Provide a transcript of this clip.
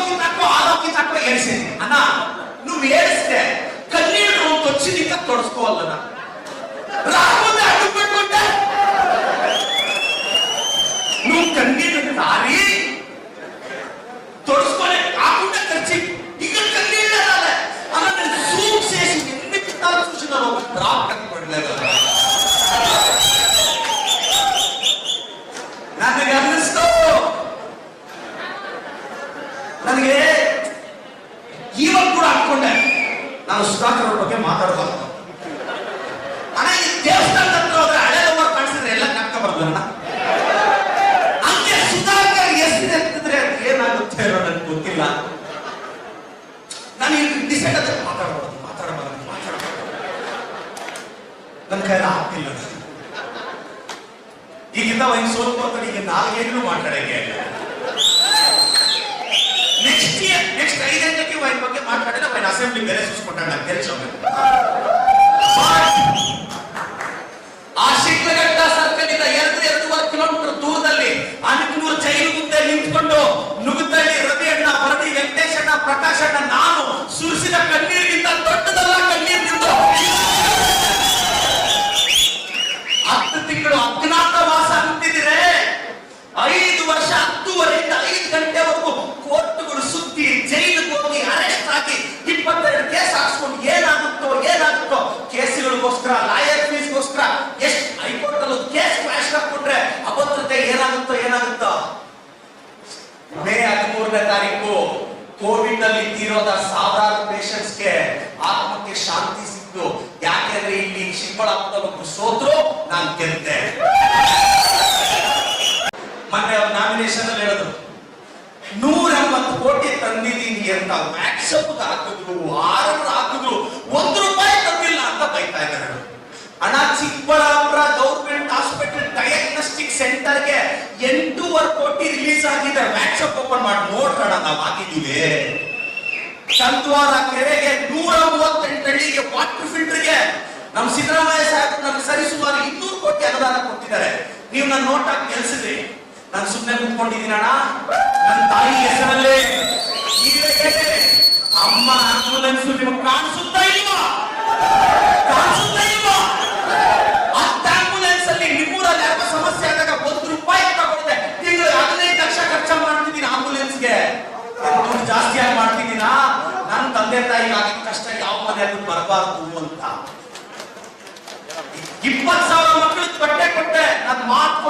ఆలోకి తక్కువ ఆలోకి తక్కువ ఏడిసేది అన్న నువ్వు ఏడిస్తే కన్నీరు రోజు వచ్చి నీకు తొడుచుకోవాలన్నా రాకుండా అడ్డు పెట్టుకుంటే నువ్వు కన్నీరు కారీ ನನಗೆ ಇವಾಗ ಕೂಡ ಹಾಕೊಂಡೆ ನಾನು ಸುಧಾಕರ್ ಅವ್ರ ಬಗ್ಗೆ ಮಾತಾಡಬಾರ್ದು ಅಣ್ಣ, ಈ ದೇವಸ್ಥಾನದ ಹತ್ರ ಹೋದ್ರೆ ಹಳೆ ನಂಬರ್ ಕಾಣಿಸಿದ್ರೆ ಎಲ್ಲ ನಕ್ಕ ಬರ್ದು ಅಣ್ಣ. ಅಂತೆ ಸುಧಾಕರ್ ಎಷ್ಟಿದೆ ಅಂತಂದ್ರೆ ಅದು ಏನಾಗುತ್ತೆ ಅನ್ನೋ ನನಗೆ ಗೊತ್ತಿಲ್ಲ. ನಾನು ಇಲ್ಲಿ ಡಿಸೈಡ್ ಆದ್ರೆ ಮಾತಾಡಬಾರ್ದು ಮಾತಾಡಬಾರ್ದು ಮಾತಾಡಬಾರ್ದು ನನ್ನ ಕೈಲ ಆಗ್ತಿಲ್ಲ ಈಗಿಂದ ಒಂದು ಅಂತ ಈಗ ನಾಲ್ಗೇನು ಮಾತಾಡಕ್ಕೆ ಐದು ಗಂಟೆಗೆ ವೈನ್ ಬಗ್ಗೆ ಮಾತಾಡಿದ್ರೆ ವೈನ್ ಅಸೆಂಬ್ಲಿ ಬೇರೆ ಸುಸ್ಕೊಟ್ಟಾಗ ಕೆಲಸ ಆ ಶಿಡ್ಲಘಟ್ಟ ಸರ್ಕಲ್ನಿಂದ ಎರಡು ಎರಡೂವರೆ ಕಿಲೋಮೀಟರ್ ದೂರದಲ್ಲಿ ಅನಕನೂರು ಜೈಲು ಮುಂದೆ ನಿಂತ್ಕೊಂಡು ಹದಿಮೂರನೇ ತಾರೀಕು ಕೋವಿಡ್ನಲ್ಲಿ ತೀರೋದ ಸಾವಿರಾರು ಪೇಷಂಟ್ಸ್ಗೆ ಆತ್ಮಕ್ಕೆ ಶಾಂತಿ ಸಿಕ್ತು. ಯಾಕೆಂದ್ರೆ ಇಲ್ಲಿ ಶಿಂಬಳಾಪುರದಲ್ಲಿ ಒಬ್ರು ಸೋತ್ರು, ನಾನು ಗೆದ್ದೆ. ಮೊನ್ನೆ ಅವ್ರ ನಾಮಿನೇಷನ್ ಅಲ್ಲಿ ಹೇಳಿದ್ರು ನೂರ ಕೋಟಿ ತಂದಿದ್ದೀನಿ ಅಂತ ವ್ಯಾಟ್ಸಪ್ ಹಾಕಿದ್ರು ಆರ್ಡರ್ ಹಾಕಿದ್ರು, ಒಂದು ರೂಪಾಯಿ ಸೆಂಟರ್ಗೆ ಎಂಟೂವರೆ ಕೋಟಿ ರಿಲೀಸ್ ಆಗಿದೆ. ವ್ಯಾಟ್ಸಪ್ ಓಪನ್ ಮಾಡಿ ನೋಡೋಣ ನಾವು ಹಾಕಿದ್ದೀವಿ. ಸಂತವಾರ ಕೆರೆಗೆ ನೂರ ಮೂವತ್ತೆಂಟು ಹಳ್ಳಿಗೆ ವಾಟರ್ ಫಿಲ್ಟರ್ಗೆ ನಮ್ ಸಿದ್ದರಾಮಯ್ಯ ಸಾಹೇಬ್ ನಮ್ಗೆ ಸರಿಸುಮಾರು ಇನ್ನೂರು ಕೋಟಿ ಅನುದಾನ ಕೊಟ್ಟಿದ್ದಾರೆ. ನೀವು ನನ್ನ ನೋಟಾಗಿ ಕೆಲ್ಸಿದ್ರಿ ನಾನು ಸುಮ್ಮನೆ ಕುತ್ಕೊಂಡಿದ್ದೀನಣ್ಣ ನನ್ನ ತಾಯಿ ಹೆಸರಲ್ಲಿ. ಅಮ್ಮ ಆಂಬುಲೆನ್ಸ್ ತಂದೆ ತಾಯಿಗೆ ಕಷ್ಟ ಯಾವ ಮನೆಯಲ್ಲೂ ಬರಬಾರದು ಅಂತ. ಇಪ್ಪತ್ತು ಸಾವಿರ ಮಕ್ಕಳು ಬಟ್ಟೆ ಕೊಟ್ಟೆ ನನ್ನ ಮಾತು